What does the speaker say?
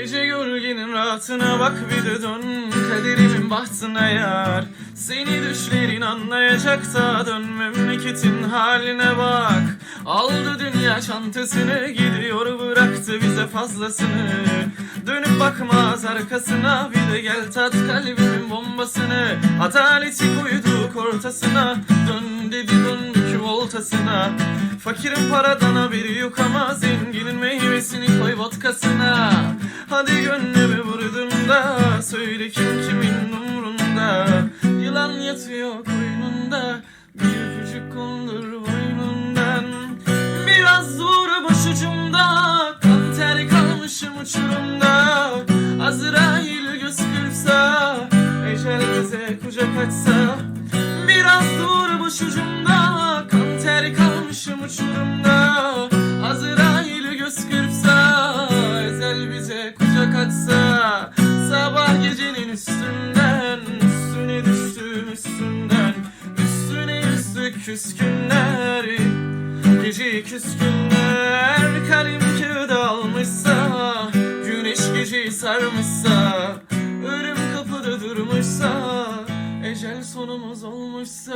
Gece gölgenin rahatına bak bir de dön. Kaderimin bahtına yar. Seni düşlerin anlayacak da dön. Memleketin haline bak. Aldı dünya çantasını Gidiyor bıraktı bize fazlasını. Dönüp bakmaz arkasına Bir de gel tat kalbimin bombasını. Adaleti koyduk ortasına Dön dedi döndük voltasına. Fakirin paradan haberi yok ama Zenginin meyvesini koy vodkasına Hadi gönlümü vurdun da Söyle kim kimin umrunda? Yılan yatıyor koynunda Bir öpücük kondur boynundan. Biraz dur başucumda Kan ter kalmışım uçurumda. Azrail göz kırpsa Ecel bize kucak açsa. Biraz dur başucumda Kan ter kalmışım uçurumda. Azrail göz kırpsa bize kucak açsa Sabah gecenin üstünden Üstüne düştüm üstünden Üstüne üstlük küskünler Gece küskünler Karim kağıdı almışsa Güneş geceyi sarmışsa Ölüm kapıda durmuşsa Ecel sonumuz olmuşsa